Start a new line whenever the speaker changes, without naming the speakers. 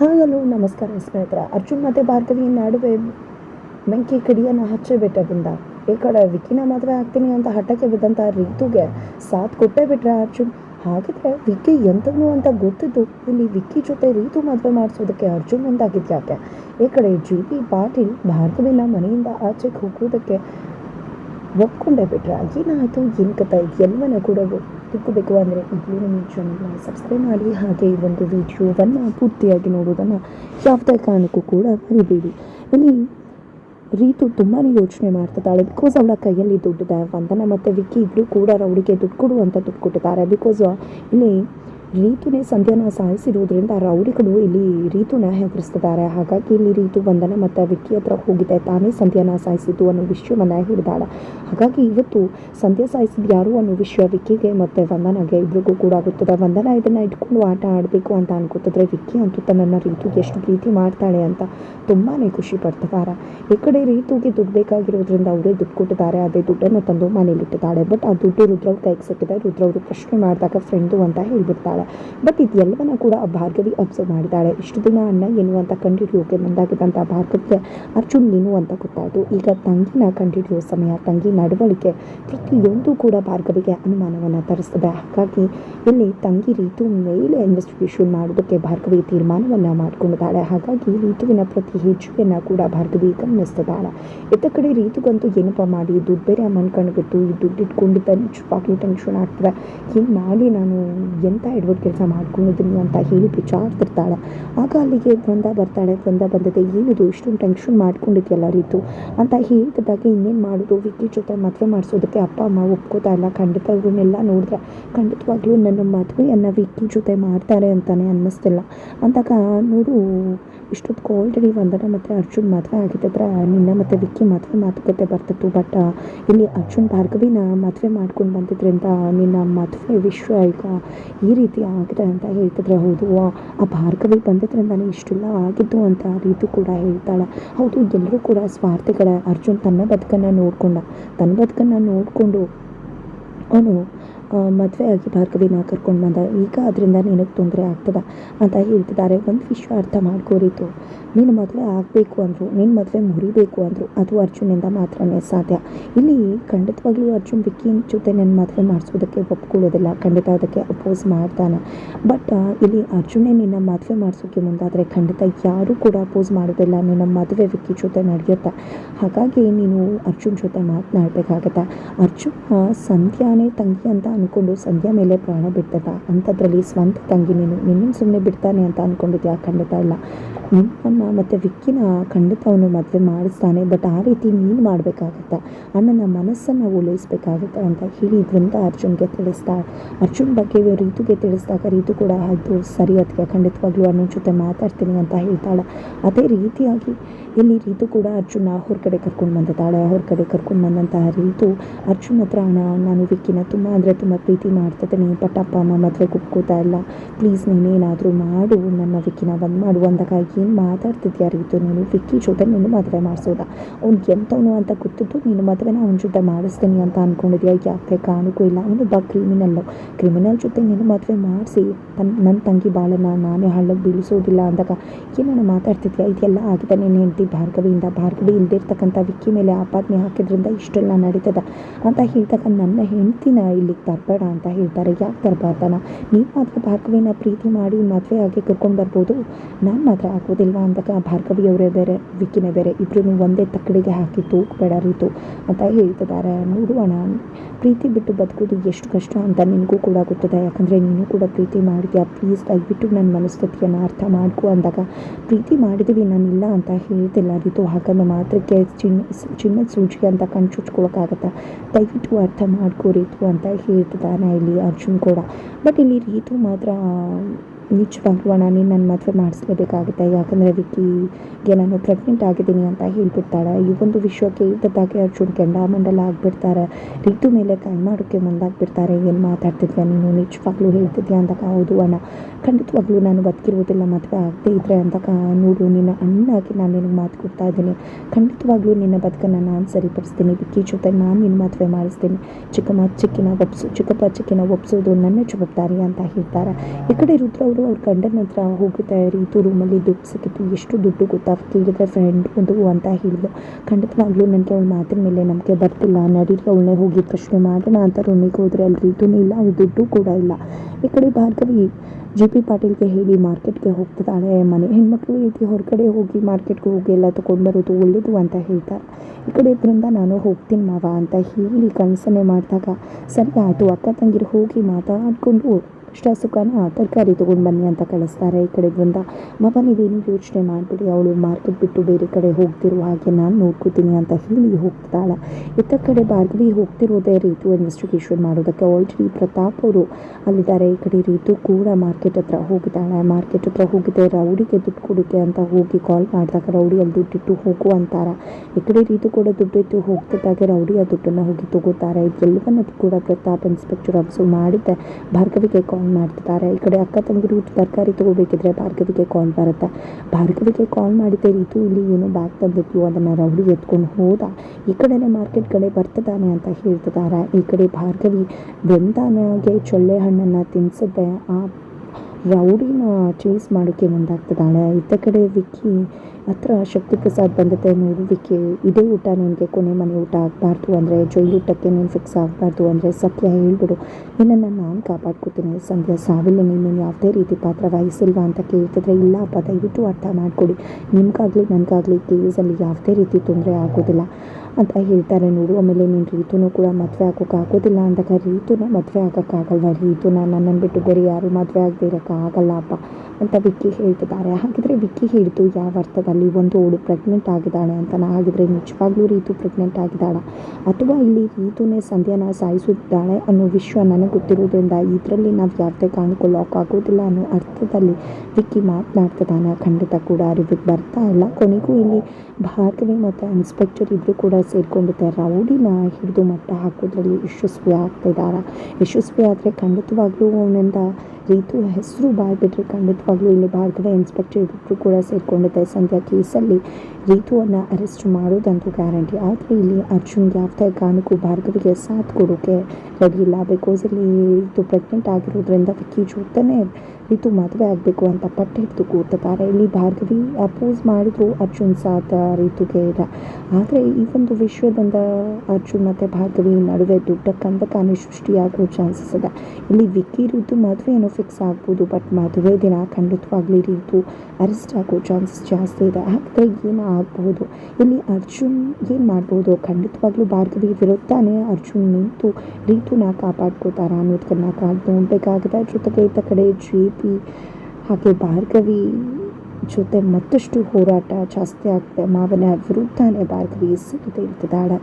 ಹಾಗಲು ನಮಸ್ಕಾರ ಸ್ನೇಹಿತರ. ಅರ್ಜುನ್ ಮತ್ತು ಭಾರ್ಗವಿ ನಡುವೆ ಬೆಂಕಿ ಕಡಿಯನ್ನು ಹಚ್ಚಿಬಿಟ್ಟರಿಂದ ಈ ಕಡೆ ವಿಕಿನ ಮದುವೆ ಆಗ್ತೀನಿ ಅಂತ ಹಠಕ್ಕೆ ಬಿದ್ದಂಥ ರೀತುಗೆ ಸಾಥ್ ಕೊಟ್ಟೇ ಬಿಟ್ರೆ ಅರ್ಜುನ್. ಹಾಗಿದ್ರೆ ವಿಕ್ಕಿ ಎಂಥವ್ನು ಅಂತ ಗೊತ್ತಿದ್ದು ಇಲ್ಲಿ ವಿಕ್ಕಿ ಜೊತೆ ರೀತು ಮದುವೆ ಮಾಡಿಸೋದಕ್ಕೆ ಅರ್ಜುನ್ ಮುಂದಾಗಿದ್ದು ಯಾಕೆ? ಈ ಕಡೆ ಜಿ ಪಿ ಪಾಟೀಲ್ ಭಾರ್ಗವಿನ ಮನೆಯಿಂದ ಆಚೆಗೆ ಹೋಗೋದಕ್ಕೆ ಒಪ್ಕೊಂಡೇ ಬಿಟ್ರೆ. ಏನಾಯಿತು ಏನು ಕಥೆ? ಎಲ್ಲವನ್ನ ಕೂಡ ತಿಳ್ಕೋಬೇಕು ಅಂದರೆ ಇಲ್ಲಿ ನಮ್ಮ ಚಾನಲ್ನ ಸಬ್ಸ್ಕ್ರೈಬ್ ಮಾಡಿ. ಹಾಗೆ ಈ ಒಂದು ವಿಡಿಯೋವನ್ನು ಪೂರ್ತಿಯಾಗಿ ನೋಡೋದನ್ನು ಯಾವುದೇ ಕಾರಣಕ್ಕೂ ಕೂಡ ಮರಿಬೇಡಿ. ಇಲ್ಲಿ ರೀತು ತುಂಬಾ ಯೋಚನೆ ಮಾಡ್ತಿದ್ದಾಳೆ. ಬಿಕಾಸ್ ಅವಳ ಕೈಯಲ್ಲಿ ದುಡ್ಡಿದೆ ವಂದನ ಮತ್ತು ವಿಕ್ಕಿ ಇಬ್ಬರು ಕೂಡ ಅವಳಿಗೆ ದುಡ್ಡು ಕೊಡುವಂಥ ದುಡ್ಡು ಕೊಟ್ಟಿದ್ದಾರೆ. ಬಿಕಾಸ್ ಇಲ್ಲಿ ರೀತುನೇ ಸಂಧ್ಯಾನ ಸಾಯಿಸಿರುವುದರಿಂದ ರೌಡಿಗಳು ಇಲ್ಲಿ ರೀತುನ ಹೆದರಿಸ್ತಿದ್ದಾರೆ. ಹಾಗಾಗಿ ಇಲ್ಲಿ ರೀತು ವಂದನ ಮತ್ತು ವಿಕ್ಕಿ ಹತ್ರ ಹೋಗಿದೆ. ತಾನೇ ಸಂಧ್ಯಾನ ಸಾಯಿಸಿದ್ದು ಅನ್ನೋ ವಿಷಯವನ್ನು ಹಿಡಿದಾಳೆ. ಹಾಗಾಗಿ ಇವತ್ತು ಸಂಧ್ಯಾ ಸಾಯಿಸಿದ ಯಾರು ಅನ್ನೋ ವಿಷಯ ವಿಕ್ಕಿಗೆ ಮತ್ತು ವಂದನಾಗೆ ಇಬ್ಬರಿಗೂ ಕೂಡ ಆಗುತ್ತದೆ ವಂದನ ಇದನ್ನು ಇಟ್ಕೊಂಡು ಆಟ ಆಡಬೇಕು ಅಂತ ಅನ್ಕೋತಿದ್ರೆ ವಿಕ್ಕಿ ಅಂತೂ ತನ್ನ ರೀತುಗೆ ಎಷ್ಟು ಪ್ರೀತಿ ಮಾಡ್ತಾಳೆ ಅಂತ ತುಂಬಾ ಖುಷಿ ಪಡ್ತಿದ್ದಾರೆ. ಈ ಕಡೆ ರೀತುಗೆ ದುಡ್ಡು ಬೇಕಾಗಿರೋದ್ರಿಂದ ಅವರೇ ದುಡ್ಡು ಕೊಟ್ಟಿದ್ದಾರೆ. ಅದೇ ದುಡ್ಡನ್ನು ತಂದು ಮನೇಲಿಟ್ಟಿದ್ದಾಳೆ. ಬಟ್ ಆ ದುಡ್ಡು ರುದ್ರವ್ರ ಕೈಗೆ ಸಿಕ್ಕಿದೆ. ರುದ್ರವರು ಪ್ರಶ್ನೆ ಮಾಡಿದಾಗ ಫ್ರೆಂಡು ಅಂತ ಹೇಳ್ಬಿಡ್ತಾಳೆ. ಬಟ್ ಇದೆಲ್ಲವನ್ನ ಕೂಡ ಆ ಭಾರ್ಗವಿ ಅಬ್ಸರ್ವ್ ಮಾಡಿದ್ದಾಳೆ. ಇಷ್ಟು ದಿನ ಅಣ್ಣ ಏನು ಅಂತ ಕಂಡಿಡಿಯೋಕೆ ಮುಂದಾಗಿದ್ದಂಥ ಭಾರ್ಗವಿಗೆ ಅರ್ಜುನ್ ಏನು ಅಂತ ಗೊತ್ತಾಯಿತು. ಈಗ ತಂಗಿನ ಕಂಡಿಡಿಯೋ ಸಮಯ, ತಂಗಿ ನಡವಳಿಕೆ ಪ್ರತಿಯೊಂದು ಕೂಡ ಭಾರ್ಗವಿಗೆ ಅನುಮಾನವನ್ನು ತರಿಸ್ತದೆ. ಹಾಗಾಗಿ ಇಲ್ಲಿ ತಂಗಿ ರೀತು ಮೇಲೆ ಇನ್ವೆಸ್ಟಿಗೇಷನ್ ಮಾಡೋದಕ್ಕೆ ಭಾರ್ಗವಿ ತೀರ್ಮಾನವನ್ನು ಮಾಡಿಕೊಂಡಿದ್ದಾಳೆ. ಹಾಗಾಗಿ ರೀತುವಿನ ಪ್ರತಿ ಹೆಜ್ಜೆಯನ್ನು ಕೂಡ ಭಾರ್ಗವಿ ಗಮನಿಸ್ತಿದ್ದಾಳೆ. ಇತ್ತ ಕಡೆ ರೀತುಗಂತೂ ಏನಪ್ಪ ಮಾಡಿ, ದುಡ್ಡು ಬೇರೆ ಅಮ್ಮನ ಕಣ್ಗಿತ್ತು ಈ ದುಡ್ಡು ಇಟ್ಕೊಂಡಿದ್ದ ನಿಜವಾಗ್ಲೂ ಟೆನ್ಷನ್ ಆಗ್ತದೆ. ಹಿಂಗೆ ಮಾಡಿ ನಾನು? ಎಂಥ ಕೆಲಸ ಮಾಡ್ಕೊಂಡಿದ್ದೀನಿ ಅಂತ ಹೇಳಿ ಬಿಚಾಡ್ತಿರ್ತಾಳೆ ಆಗ ಅಲ್ಲಿಗೆ ಬೃಂದ ಬರ್ತಾಳೆ. ಬೃಂದ ಬಂದದೆ, ಏನಿದು? ಇಷ್ಟೊಂದು ಟೆನ್ಷನ್ ಮಾಡ್ಕೊಂಡಿದ್ಯಲ್ಲ ರೀತು? ಅಂತ ಹೇಳಿದಾಗ ಇನ್ನೇನು ಮಾಡೋದು? ವಿಕ್ಕಿ ಜೊತೆ ಮದುವೆ ಮಾಡಿಸೋದಕ್ಕೆ ಅಪ್ಪ, ಅಮ್ಮ ಒಪ್ಕೋತಾ ಇಲ್ಲ. ಖಂಡಿತ ಇವನ್ನೆಲ್ಲ ನೋಡಿದ್ರೆ ಖಂಡಿತವಾಗ್ಲೂ ನನ್ನ ಮದುವೆಯನ್ನು ವಿಕ್ಕಿ ಜೊತೆ ಮಾಡ್ತಾರೆ ಅಂತಲೇ ಅನ್ನಿಸ್ತಿಲ್ಲ. ಅಂದಾಗ, ನೋಡು ಇಷ್ಟೊತ್ತಿಗೆ ಆಲ್ರೆಡಿ ವಂದನ ಮತ್ತು ಅರ್ಜುನ್ ಮದುವೆ ಆಗಿದ್ದಿದ್ರೆ ನಿನ್ನ ಮತ್ತು ವಿಕ್ಕಿ ಮದುವೆ ಮಾತುಕತೆ ಬರ್ತಿತ್ತು ಬಟ್ ಇಲ್ಲಿ ಅರ್ಜುನ್ ಭಾರ್ಗವಿನ ಮದುವೆ ಮಾಡ್ಕೊಂಡು ಬಂದಿದ್ದರಿಂದ ನಿನ್ನ ಮದುವೆ ವಿಶ್ವ ಈಗ ಈ ರೀತಿ ಆಗಿದೆ ಅಂತ ಹೇಳ್ತಿದ್ರೆ ಹೌದು. ಆ- ಆ ಭಾರ್ಗವಿ ಬಂದಿದ್ದರಿಂದ ಇಷ್ಟೆಲ್ಲ ಆಗಿದ್ದು ಅಂತ ರೀತು ಕೂಡ ಹೇಳ್ತಾಳೆ. ಹೌದು, ಎಲ್ಲರೂ ಕೂಡ ಸ್ವಾರ್ಥಿಗಳ. ಅರ್ಜುನ್ ತನ್ನ ಬದುಕನ್ನು ನೋಡ್ಕೊಂಡ, ತನ್ನ ಬದುಕನ್ನು ನೋಡಿಕೊಂಡು ಅವನು ಮದುವೆ ಆಗಿ ಭಾರ್ಗವಿನ ಕರ್ಕೊಂಡು ಬಂದ. ಈಗ ಅದರಿಂದ ನಿನಗೆ ತೊಂದರೆ ಆಗ್ತದ ಅಂತ ಹೇಳ್ತಿದ್ದಾರೆ. ಒಂದು ವಿಷಯ ಅರ್ಥ ಮಾಡ್ಕೋರಿತು. ನೀನು ಮದುವೆ ಆಗಬೇಕು ಅಂದರು ನಿನ್ನ ಮದುವೆ ಮುರಿಬೇಕು ಅಂದರು, ಅದು ಅರ್ಜುನಿಂದ ಮಾತ್ರನೇ ಸಾಧ್ಯ. ಇಲ್ಲಿ ಖಂಡಿತವಾಗಲೂ ಅರ್ಜುನ್ ವಿಕ್ಕಿ ಜೊತೆ ನನ್ನ ಮದುವೆ ಮಾಡಿಸೋದಕ್ಕೆ ಒಪ್ಕೊಳ್ಳೋದಿಲ್ಲ ಖಂಡಿತ ಅದಕ್ಕೆ ಅಪೋಸ್ ಮಾಡ್ತಾನೆ. ಬಟ್ ಇಲ್ಲಿ ಅರ್ಜುನೇ ನಿನ್ನ ಮದುವೆ ಮಾಡಿಸೋಕ್ಕೆ ಮುಂದಾದರೆ ಖಂಡಿತ ಯಾರೂ ಕೂಡ ಅಪೋಸ್ ಮಾಡೋದಿಲ್ಲ. ನಿನ್ನ ಮದುವೆ ವಿಕ್ಕಿ ಜೊತೆ ನಡೆಯುತ್ತೆ. ಹಾಗಾಗಿ ನೀನು ಅರ್ಜುನ್ ಜೊತೆ ಮಾತನಾಡಬೇಕಾಗತ್ತೆ. ಅರ್ಜುನ್ ಸಂಧ್ಯಾನೇ ತಂಗಿ ಅಂತ ಅಂದ್ಕೊಂಡು ಸಂಧ್ಯಾ ಮೇಲೆ ಪ್ರಾಣ ಬಿಡ್ತದ? ಅಂಥದ್ರಲ್ಲಿ ಸ್ವಂತ ತಂಗಿ ನೀನು ನಿನ್ನನ್ನು ಸುಮ್ಮನೆ ಬಿಡ್ತಾನೆ ಅಂತ ಅಂದ್ಕೊಂಡಿದ್ಯಾ ಖಂಡಿತ ಇಲ್ಲ. ನಿಮ್ಮನ್ನು ಮತ್ತು ವಿಕ್ಕಿನ ಖಂಡಿತ ಅವನು ಮದುವೆ ಮಾಡಿಸ್ತಾನೆ ಬಟ್ ಆ ರೀತಿ ನೀನು ಮಾಡಬೇಕಾಗತ್ತೆ. ಅಣ್ಣನ ಮನಸ್ಸನ್ನು ಓಲೈಸಬೇಕಾಗುತ್ತೆ ಅಂತ ಹೇಳಿ ಬೃಂದ ಅರ್ಜುನ್ಗೆ ತಿಳಿಸ್ತಾಳೆ ಅರ್ಜುನ್ ಬಗ್ಗೆ ರೀತುಗೆ ತಿಳಿಸಿದಾಗ ರೀತು ಕೂಡ ಅದು ಸರಿ ಅದಕ್ಕೆ ಖಂಡಿತವಾಗ್ಲೂ ಅಣ್ಣನ ಜೊತೆ ಮಾತಾಡ್ತೀನಿ ಅಂತ ಹೇಳ್ತಾಳೆ. ಅದೇ ರೀತಿಯಾಗಿ ಇಲ್ಲಿ ರೀತು ಕೂಡ ಅರ್ಜುನ ಹೊರಗಡೆ ಕರ್ಕೊಂಡು ಬಂದಿದ್ದಾಳೆ. ಹೊರಗಡೆ ಕರ್ಕೊಂಡು ಬಂದಂತಹ ರೀತು ಅರ್ಜುನ್ ಹತ್ರ ಅಣ್ಣ ನಾನು ವಿಕ್ಕಿನ ತುಂಬ ಅಂದರೆ ತುಂಬ ಪ್ರೀತಿ ಮಾಡ್ತಿದ್ದೀನಿ. ಬಟ್ ಪಟ್ಟಪ್ಪ, ಅಮ್ಮ ಮದುವೆ ಒಪ್ಕೋತಾ ಇಲ್ಲ. ಪ್ಲೀಸ್ ನೀನೇನಾದರೂ ಮಾಡು, ನನ್ನ ವಿಕ್ಕಿನ ಬಂದು ಮಾಡು ಅಂದಾಗ ಏನು ಮಾತಾಡ್ತಿದ್ಯಾ ರೀತು? ನೀನು ವಿಕ್ಕಿ ಜೊತೆ ನೀನು ಮದುವೆ ಮಾಡಿಸೋದ? ಅವ್ನು ಎಂಥವನು ಅಂತ ಗೊತ್ತಿದ್ದು ನೀನು ಮದುವೆನ ಅವ್ನ ಜೊತೆ ಮಾಡಿಸ್ತೀನಿ ಅಂತ ಅಂದ್ಕೊಂಡಿದ್ಯಾ ಯಾಕೆ ಕಾರಣಕ್ಕೂ ಇಲ್ಲ. ಅವನೊಬ್ಬ ಕ್ರಿಮಿನಲ್ಲು ಕ್ರಿಮಿನಲ್ ಜೊತೆ ನೀನು ಮದುವೆ ಮಾಡಿಸಿ. ತನ್ನ ನನ್ನ ತಂಗಿ ಬಾಳನ್ನ ನಾನೇ ಹಳ್ಳಕ್ಕೆ ಬೀಳಿಸೋದಿಲ್ಲ ಅಂದಾಗ ಏನೋ ಮಾತಾಡ್ತಿದ್ಯಾ? ಇದೆಲ್ಲ ಆಗಿದೆ. ನೀನು ಹೆಂಡತಿ ಭಾರ್ಗವಿಯಿಂದ, ಭಾರ್ಗವಿ ಇಲ್ದಿರ್ತಕ್ಕಂಥ ವಿಕ್ಕಿ ಮೇಲೆ ಆಪಾದನೆ ಹಾಕಿದ್ರಿಂದ ಇಷ್ಟೆಲ್ಲ ನಡೀತದ ಅಂತ ಹೇಳಿದಾಗ ನನ್ನ ಹೆಂಡ್ತಿನ ಇಲ್ಲಿಗೆ ತರಬೇಡ ಅಂತ ಹೇಳ್ತಾರೆ. ಯಾಕೆ ತರಬಾರ್ದನ? ನೀವು ಮಾತ್ರ ಭಾರ್ಗವಿನ ಪ್ರೀತಿ ಮಾಡಿ ಮದುವೆ ಆಗಿ ಕರ್ಕೊಂಡು ಬರ್ಬೋದು. ನಾನು ಮಾತ್ರ ಆಗೋದಿಲ್ವಾ ಅಂದಾಗ ಭಾರ್ಗವಿಯವರೇ ಬೇರೆ, ವಿಕ್ಕಿನೇ ಬೇರೆ ಇಬ್ಬರೂ ಒಂದೇ ತಕ್ಕಡಿಗೆ ಹಾಕಿ ತೂಕಬೇಡ ರೀತು ಅಂತ ಹೇಳ್ತಿದ್ದಾರೆ. ನೋಡುವಣ ಪ್ರೀತಿ ಬಿಟ್ಟು ಬದುಕೋದು ಎಷ್ಟು ಕಷ್ಟ ಅಂತ ನಿನಗೂ ಕೂಡ ಗೊತ್ತದೆ. ಯಾಕಂದರೆ ನೀನು ಕೂಡ ಪ್ರೀತಿ ಮಾಡಿದ್ಯಾ? ಪ್ಲೀಸ್ ದಯವಿಟ್ಟು ನನ್ನ ಮನಸ್ಥಿತಿಯನ್ನು ಅರ್ಥ ಮಾಡ್ಕೊ ಅಂದಾಗ, ಪ್ರೀತಿ ಮಾಡಿದ್ದೀವಿ ನಾನಿಲ್ಲ ಅಂತ ಹೇಳ್ತಿಲ್ಲ ರೀತು ಹಾಕೋದು ಮಾತ್ರಕ್ಕೆ ಚಿನ್ನ ಚಿನ್ನದ ಸೂಚಿಗೆ ಅಂತ ಕಣ್ಣು ಚುಚ್ಕೊಳಕ್ಕಾಗತ್ತೆ ದಯವಿಟ್ಟು ಅರ್ಥ ಮಾಡ್ಕೋ ರೀತು ಅಂತ ಹೇಳ್ತಿದ್ದಾನೆ ಇಲ್ಲಿ ಅರ್ಜುನ್ ಕೂಡ. ಬಟ್ ಇಲ್ಲಿ ರೀತು ಮಾತ್ರ ನಿಜವಾಗ್ಲೂ ಅಣ್ಣ ನೀನು ನನ್ನ ಮದುವೆ ಮಾಡಿಸ್ಲೇಬೇಕಾಗುತ್ತೆ. ಯಾಕಂದರೆ ವಿಕ್ಕಿಗೆ ನಾನು ಪ್ರೆಗ್ನೆಂಟ್ ಆಗಿದ್ದೀನಿ ಅಂತ ಹೇಳ್ಬಿಡ್ತಾಳೆ. ಈ ಒಂದು ವಿಷಯಕ್ಕೆ ಇದ್ದದ್ದಾಗೆ ಅರ್ಜುನ್ ಕೆಂಡಾಮಂಡಲ ಆಗಿಬಿಡ್ತಾರೆ. ರೀತು ಮೇಲೆ ಕೈ ಮಾಡೋಕ್ಕೆ ಮುಂದಾಗ್ಬಿಡ್ತಾರೆ. ಏನು ಮಾತಾಡ್ತಿದ್ಯಾ ನೀನು? ನಿಜವಾಗ್ಲೂ ಹೇಳ್ತಿದ್ಯಾ ಅಂತ ಹೌದು ಅಣ್ಣ. ಖಂಡಿತವಾಗ್ಲೂ ನಾನು ಬದುಕಿರುವುದಿಲ್ಲ, ಮದುವೆ ಆಗದೆ ಇದ್ದರೆ ಕಾ ನೋಡು, ನಿನ್ನ ಅಣ್ಣಾಗಿ ನಾನು ನಿನಗೆ ಮಾತು ಕೊಡ್ತಾ ಇದ್ದೀನಿ. ಖಂಡಿತವಾಗ್ಲೂ ನಿನ್ನ ಬದುಕನ್ನು ನಾನು ಸರಿಪಡಿಸ್ತೀನಿ. ವಿಕ್ಕಿ ಜೊತೆ ನಾನು ನಿನ್ನ ಮದುವೆ ಮಾಡಿಸ್ತೀನಿ. ಚಿಕ್ಕಮ್ಮ ಚಿಕ್ಕಿನ ಒಪ್ಸು ಚಿಕ್ಕಪ್ಪ ಚಿಕ್ಕಿನ ಒಪ್ಸೋದು ನನ್ನ ಜವಾಬ್ದಾರಿ ಅಂತ ಹೇಳ್ತಾರೆ. ಈ ಕಡೆ ರುದ್ರ ಅಂದ್ಕೊಂಡು ಅವ್ರ ಗಂಡನ ಹತ್ರ ಹೋಗುತ್ತೆ ರೀತು ರೂಮಲ್ಲಿ ದುಡ್ಡು ಸಿಕ್ಕಿತ್ತು. ಎಷ್ಟು ದುಡ್ಡು ಗೊತ್ತಾ ಕೇಳಿದ್ರೆ ಫ್ರೆಂಡ್ ಒಂದು ಅಂತ ಹೇಳಿದ್ಲು. ಖಂಡಿತವಾಗ್ಲೂ ನನಗೆ ಅವ್ಳ ಮಾತಿನ ಮೇಲೆ ನಮಗೆ ಬರ್ತಿಲ್ಲ. ನಡೀರಿ, ಅವಳನ್ನೇ ಹೋಗಿ ಪ್ರಶ್ನೆ ಮಾಡೋಣ ಅಂತ ರೂಮಿಗೆ ಹೋದರೆ ಅಲ್ಲಿ ಇದೂ ಇಲ್ಲ ಅವ್ರ ದುಡ್ಡು ಕೂಡ ಇಲ್ಲ. ಈ ಕಡೆ ಭಾರ್ಗವಿ ಜೆ ಪಿ ಪಾಟೀಲ್ಗೆ ಹೇಳಿ ಮಾರ್ಕೆಟ್ಗೆ ಹೋಗ್ತಿದ್ದಾಳೆ. ಮನೆ ಹೆಣ್ಮಕ್ಳು ರೀತಿ ಹೊರಗಡೆ ಹೋಗಿ ಮಾರ್ಕೆಟ್ಗೆ ಹೋಗಿ ಎಲ್ಲ ತೊಗೊಂಡು ಬರೋದು ಒಳ್ಳೇದು ಅಂತ ಹೇಳ್ತಾರೆ. ಈ ಕಡೆ ಇದರಿಂದ ನಾನು ಹೋಗ್ತೀನಿ ಮಾವ ಅಂತ ಹೇಳಿ ಕನಸನ್ನೇ ಮಾಡಿದಾಗ, ಸರಿ ಆಯಿತು, ಅಕ್ಕ ತಂಗಿರು ಹೋಗಿ ಮಾತಾಡಿಕೊಂಡು ಸುಖನ ತರಕಾರಿ ತೊಗೊಂಡು ಬನ್ನಿ ಅಂತ ಕಳಿಸ್ತಾರೆ. ಈ ಕಡೆ ಬಂದ ಮಗ, ನೀವೇನು ಯೋಚನೆ ಮಾಡಿಬಿಡಿ. ಅವಳು ಮಾರ್ಕೆಟ್ ಬಿಟ್ಟು ಬೇರೆ ಕಡೆ ಹೋಗ್ತಿರುವ ಹಾಗೆ ನಾನು ನೋಡ್ಕೋತೀನಿ ಅಂತ ಹೇಳಿ ಹೋಗ್ತಾಳೆ. ಇತ್ತ ಕಡೆ ಭಾರ್ಗವಿ ಹೋಗ್ತಿರೋದೇ ರೀತು ಇನ್ವೆಸ್ಟಿಗೇಷನ್ ಮಾಡೋದಕ್ಕೆ ಆಲ್ರೆಡಿ ಪ್ರತಾಪ್ ಅವರು ಅಲ್ಲಿದ್ದಾರೆ. ಈ ಕಡೆ ರೀತು ಕೂಡ ಮಾರ್ಕೆಟ್ ಹತ್ರ ಹೋಗಿದ್ದಾಳೆ. ಮಾರ್ಕೆಟ್ ಹತ್ರ ಹೋಗಿದ್ದೆ. ರೌಡಿಗೆ ದುಡ್ಡು ಕೊಡೋಕ್ಕೆ ಅಂತ ಹೋಗಿ ಕಾಲ್ ಮಾಡಿದಾಗ ರೌಡಿ ಅಲ್ಲಿ ದುಡ್ಡಿಟ್ಟು ಹೋಗು ಅಂತಾರ. ಈ ಕಡೆ ರೀತು ಕೂಡ ದುಡ್ಡಿಟ್ಟು ಹೋಗ್ತಿದ್ದಾಗ ರೌಡಿ ಆ ದುಡ್ಡನ್ನು ಹೋಗಿ ತಗೋತಾರೆ. ಇದೆಲ್ಲವನ್ನೂ ಕೂಡ ಪ್ರತಾಪ್ ಇನ್ಸ್ಪೆಕ್ಟರ್ ಅಬ್ಸರ್ವ್ ಮಾಡಿದ್ದೆ. ಭಾರ್ಗವಿಗೆ ಕಾಲ್ ಮಾಡ್ತಿದ್ದಾರೆ. ಈ ಕಡೆ ಅಕ್ಕ ತಂಗಿರು ತರಕಾರಿ ತಗೋಬೇಕಿದ್ರೆ ಭಾರ್ಗವಿಗೆ ಕಾಲ್ ಬರುತ್ತೆ. ಭಾರ್ಗವಿಗೆ ಕಾಲ್ ಮಾಡಿದ್ದೆ, ರೀತು, ಇಲ್ಲಿ ಏನೋ ಬ್ಯಾಗ್ ತಂದಿತ್ತು ಅದನ್ನು ರೌಡಿ ಎತ್ಕೊಂಡು ಹೋದ. ಈ ಕಡೆನೇ ಮಾರ್ಕೆಟ್ ಕಡೆ ಬರ್ತದಾನೆ ಅಂತ ಹೇಳ್ತಿದ್ದಾರೆ. ಈ ಕಡೆ ಭಾರ್ಗವಿ ಬೃಂದಾನಿಗೆ ಚೊಳ್ಳೆ ಹಣ್ಣನ್ನು ತಿನ್ನಿಸಿದ್ದೆ ಆ ರೌಡಿನ ಚೇಸ್ ಮಾಡೋಕ್ಕೆ ಮುಂದಾಗ್ತಿದ್ದಾಳೆ. ಇದ್ದ ಕಡೆ ವಿಕ್ಕಿ ಹತ್ರ ಶಕ್ತಿ ಪ್ರಸಾದ್ ಬಂದತೆ ನೋಡಿ ವಿಕ್ಕಿ, ಇದೇ ಊಟ ನಿನಗೆ ಕೊನೆ ಮನೆ ಊಟ ಆಗಬಾರ್ದು ಅಂದರೆ, ಜೈಲು ಊಟಕ್ಕೆ ನೀನು ಫಿಕ್ಸ್ ಆಗಬಾರ್ದು ಅಂದರೆ ಸತ್ಯ ಹೇಳ್ಬಿಡು. ನಿನ್ನನ್ನು ನಾನು ಕಾಪಾಡ್ಕೊತೀನಿ ಸಂಧ್ಯಾ, ಸಾವಿಲ್ಲ ನೀನು ಯಾವುದೇ ರೀತಿ ಪಾತ್ರ ವಹಿಸಿಲ್ವಾ ಅಂತ ಕೇಳ್ತಿದ್ರೆ, ಇಲ್ಲ ಅಪ್ಪ, ದಯವಿಟ್ಟು ಅರ್ಥ ಮಾಡಿಕೊಡಿ. ನಿಮಗಾಗಲಿ ನನಗಾಗಲಿ ಕೇಸಲ್ಲಿ ಯಾವುದೇ ರೀತಿ ತೊಂದರೆ ಆಗೋದಿಲ್ಲ. ಅಂತ ಹೇಳ್ತಾರೆ ನೋಡು. ಆಮೇಲೆ ನೀನು ರೀತುನೂ ಕೂಡ ಮದುವೆ ಆಗೋಕ್ಕಾಗೋದಿಲ್ಲ ಅಂದಾಗ ರೀತುನ ಮದುವೆ ಆಗೋಕ್ಕಾಗಲ್ವ ರೀತುನ ನನ್ನನ್ನು ಬಿಟ್ಟು ಬೇರೆ ಯಾರು ಮದುವೆ ಆಗದೆ ಇರೋಕ್ಕಾಗಲ್ಲ ಅಪ್ಪ ಅಂತ ವಿಕ್ಕಿ ಹೇಳ್ತಿದ್ದಾರೆ. ಹಾಗಿದ್ರೆ ವಿಕ್ಕಿ ಹೇಳಿತು, ಯಾವ ಅರ್ಥದಲ್ಲಿ ಒಂದು ಓಡು ಪ್ರೆಗ್ನೆಂಟ್ ಆಗಿದ್ದಾಳೆ ಅಂತ. ಹಾಗಿದ್ರೆ ನಿಜವಾಗ್ಲೂ ರೀತು ಪ್ರೆಗ್ನೆಂಟ್ ಆಗಿದ್ದಾಳ? ಅಥವಾ ಇಲ್ಲಿ ರೀತುನೇ ಸಂಧ್ಯಾನ ಸಾಯಿಸುತ್ತಿದ್ದಾಳೆ ಅನ್ನೋ ವಿಶ್ವ ನನಗೆ ಗೊತ್ತಿರೋದ್ರಿಂದ ಇದರಲ್ಲಿ ನಾವು ಯಾವುದೇ ಕಾರಣಕ್ಕೂ ಆಗೋದಿಲ್ಲ ಅನ್ನೋ ಅರ್ಥದಲ್ಲಿ ವಿಕ್ಕಿ ಮಾತನಾಡ್ತಿದ್ದಾನೆ. ಖಂಡಿತ ಕೂಡ ಅರಿವಿಗೆ ಬರ್ತಾ ಇಲ್ಲ. ಕೊನೆಗೂ ಇಲ್ಲಿ ಭಾರ್ಗವಿ ಮತ್ತು ಇನ್ಸ್ಪೆಕ್ಟರ್ ಇಬ್ಬರು ಕೂಡ ಸೇರ್ಕೊಂಡಿದ್ದೆ ರೌಡಿನ ಹಿಡಿದು ಮಟ್ಟ ಹಾಕೋದ್ರಲ್ಲಿ ಯಶಸ್ವಿ ಆಗ್ತಿದ್ದಾರೆ ಯಶಸ್ವಿ ಆದರೆ ಖಂಡಿತವಾಗ್ಲೂ ಅವನಿಂದ ರೀತು ಹೆಸರು ಬಾಯ್ಬಿಟ್ರೆ ಖಂಡಿತವಾಗ್ಲೂ ಇಲ್ಲಿ ಭಾರತದ ಇನ್ಸ್ಪೆಕ್ಟರ್ ಇಬ್ಬರು ಕೂಡ ಸೇರಿಕೊಂಡಿದ್ದೆ ಸಂಧ್ಯಾ ಕೇಸಲ್ಲಿ ರೀತುವನ್ನು ಅರೆಸ್ಟ್ ಮಾಡೋದಂತೂ ಗ್ಯಾರಂಟಿ ಆದರೆ ಇಲ್ಲಿ ಅರ್ಜುನ್ ಯಾವುದೇ ಕಾರಣಕ್ಕೂ ಭಾರ್ಗವಿಗೆ ಸಾಥ್ ಕೊಡೋಕ್ಕೆ ರೆಡಿ ಇಲ್ಲ. ಬಿಕಾಸ್ ಇಲ್ಲಿ ರೀತು ಪ್ರೆಗ್ನೆಂಟ್ ಆಗಿರೋದ್ರಿಂದ ವಿಕ್ಕಿ ಜೊತೆನೇ ರೀತು ಮದುವೆ ಆಗಬೇಕು ಅಂತ ಪಟ್ಟು ಹಿಡಿದು ಇಲ್ಲಿ ಭಾರ್ಗವಿ ಅಪೋಸ್ ಮಾಡಿದ್ರು ಅರ್ಜುನ್ ಸಾಥ ರೀತಿಗೆ ಇದೆ ಆದರೆ ಈ ಒಂದು ವಿಷಯದಿಂದ ಅರ್ಜುನ್ ಮತ್ತು ಭಾರ್ಗವಿ ನಡುವೆ ದೊಡ್ಡ ಕಂದಕಾನೆ ಸೃಷ್ಟಿಯಾಗುವ ಚಾನ್ಸಸ್ ಇದೆ. ಇಲ್ಲಿ ವಿಕ್ಕಿ ರೀತು ಮದುವೆ ಏನೋ ಫಿಕ್ಸ್ ಆಗ್ಬೋದು ಬಟ್ ಮದುವೆ ದಿನ ಖಂಡಿತವಾಗ್ಲಿ ರೀತು ಅರೆಸ್ಟ್ ಆಗೋ ಚಾನ್ಸಸ್ ಜಾಸ್ತಿ ಇದೆ. ಹಾಗಾದರೆ ಏನು ಆಗ್ಬೋದು? ಇಲ್ಲಿ ಅರ್ಜುನ್ ಏನು ಮಾಡ್ಬೋದು? ಖಂಡಿತವಾಗ್ಲೂ ಭಾರ್ಗವಿ ವಿರುದ್ಧನೇ ಅರ್ಜುನ್ ನಿಂತು ರೀತುನ ಕಾಪಾಡ್ಕೋತಾರ ಅನ್ನೋದನ್ನ ಕಾದು ನೋಡಬೇಕಾಗಿದೆ. ಜೊತೆಗೆ ಇತ್ತ ಕಡೆ ಜೆ ಪಿ ಹಾಗೆ ಭಾರ್ಗವಿ ಜೊತೆ ಮತ್ತಷ್ಟು ಹೋರಾಟ ಜಾಸ್ತಿ ಆಗ್ತದೆ ಮಾವನ ವಿರುದ್ಧನೇ ಭಾರ್ಗವಿ ಸಿಗದೆ ಇರ್ತಿದ್ದಾಳೆ